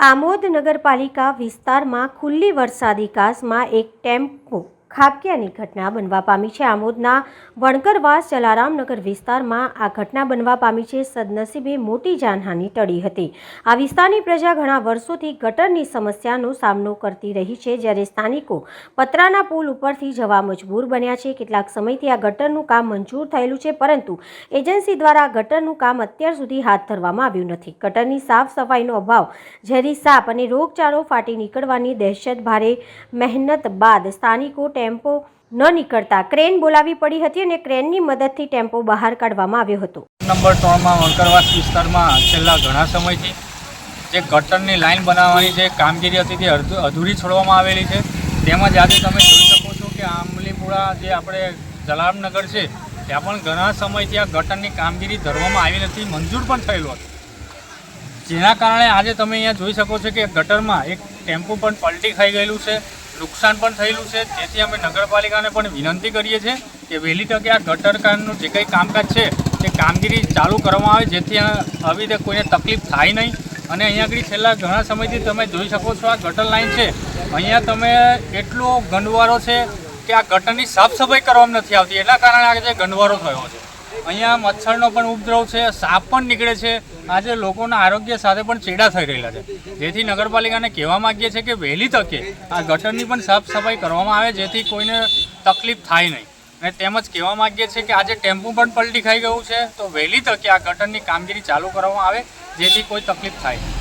આમોદ નગરપાલિકા વિસ્તારમાં ખુલ્લી વરસાદી કાસમાં એક ટેમ્પો ખાબક્યાની ઘટના બનવા પામી છે. આમોદના વણકરવાસ જલારામનગર વિસ્તારમાં આ ઘટના બનવા પામી છે. સદનસીબે મોટી જાનહાનિ ટળી હતી. આ વિસ્તારની પ્રજા ઘણા વર્ષોથી ગટરની સમસ્યાનો સામનો કરતી રહી છે. જ્યારે સ્થાનિકો પતરાના પુલ ઉપરથી જવા મજબૂર બન્યા છે. કેટલાક સમયથી આ ગટરનું કામ મંજૂર થયેલું છે, પરંતુ એજન્સી દ્વારા ગટરનું કામ અત્યાર સુધી હાથ ધરવામાં આવ્યું નથી. ગટરની સાફ સફાઈનો અભાવ, ઝેરી સાપ અને રોગચાળો ફાટી નીકળવાની દહેશત ભારે મહેનત બાદ સ્થાનિકો ટેમ્પો ન નીકળતા ક્રેન બોલાવી પડી હતી અને ક્રેનની મદદથી ટેમ્પો બહાર કાઢવામાં આવ્યો હતો. નંબર ત્રણમાં વણકરવાસ વિસ્તારમાં છેલ્લા ઘણા સમયથી જે ગટરની લાઈન બનાવવાની જે કામગીરી હતી તે અધૂરી છોડવામાં આવેલી છે. તેમજ આજે તમે જોઈ શકો છો કે આંબલીપુરા જે આપણે જલારામનગર છે, ત્યાં પણ ઘણા સમયથી આ ગટરની કામગીરી ધરવામાં આવી નથી, મંજૂર પણ થયેલું હતું. જેના કારણે આજે તમે અહીંયા જોઈ શકો છો કે ગટરમાં એક ટેમ્પો પણ પલટી ખાઈ ગયેલું છે. નુકસાન પણ થયેલું છે. જેથી અમે નગરપાલિકાને પણ વિનંતી કરીએ છીએ કે વહેલી તકે આ ગટરકામનું જે કંઈ કામકાજ છે, તે કામગીરી ચાલુ કરવામાં આવે, જેથી આવી રીતે કોઈને તકલીફ થાય નહીં. અને અહીંયા આગળ છેલ્લા ઘણા સમયથી તમે જોઈ શકો છો આ ગટર લાઈન છે. અહીંયા તમે એટલો ગંદવારો છે કે આ ગટરની સાફસફાઈ કરવામાં નથી આવતી. એના કારણે આજે ગંદવારો થયો છે. અહીંયા મચ્છરનો પણ ઉપદ્રવ છે, સાપ પણ નીકળે છે. આજે લોકોના આરોગ્ય સાથે પણ ચેડા થઈ રહેલા છે જેથી નગરપાલિકાને કહેવા માંગીએ છીએ કે વહેલી તકે આ ગટરની પણ સાફ સફાઈ કરવામાં આવે, જેથી કોઈને તકલીફ થાય નહીં અને તેમજ કહેવા માંગીએ છીએ કે આજે ટેમ્પો પણ પલટી ખાઈ ગયું છે, તો વહેલી તકે આ ગટરની કામગીરી ચાલુ કરવામાં આવે, જેથી કોઈ તકલીફ થાય.